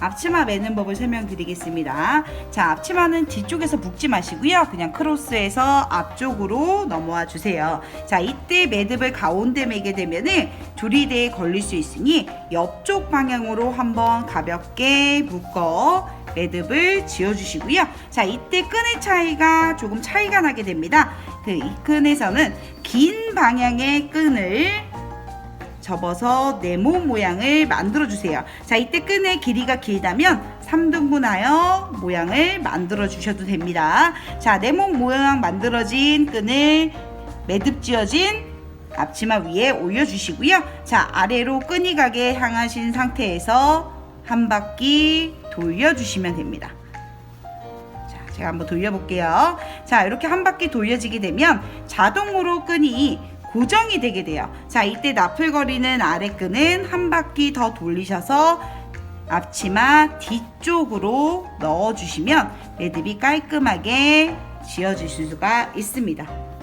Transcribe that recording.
앞치마 매는 법을 설명드리겠습니다. 자, 앞치마는 뒤쪽에서 묶지 마시고요. 그냥 크로스해서 앞쪽으로 넘어와 주세요. 자, 이때 매듭을 가운데 매게 되면은 조리대에 걸릴 수 있으니 옆쪽 방향으로 한번 가볍게 묶어 매듭을 지어주시고요. 자, 이때 끈의 차이가 조금 차이가 나게 됩니다. 그 이 끈에서는 긴 방향의 끈을 접어서 네모 모양을 만들어 주세요. 자, 이때 끈의 길이가 길다면 3등분하여 모양을 만들어 주셔도 됩니다. 자, 네모 모양 만들어진 끈을 매듭 지어진 앞치마 위에 올려 주시고요. 자, 아래로 끈이 가게 향하신 상태에서 한 바퀴 돌려 주시면 됩니다. 자, 제가 한번 돌려볼게요. 자, 이렇게 한 바퀴 돌려지게 되면 자동으로 끈이 고정이 되게 돼요. 자, 이때 나풀거리는 아래 끈은 한 바퀴 더 돌리셔서 앞치마 뒤쪽으로 넣어주시면 매듭이 깔끔하게 지어질 수가 있습니다.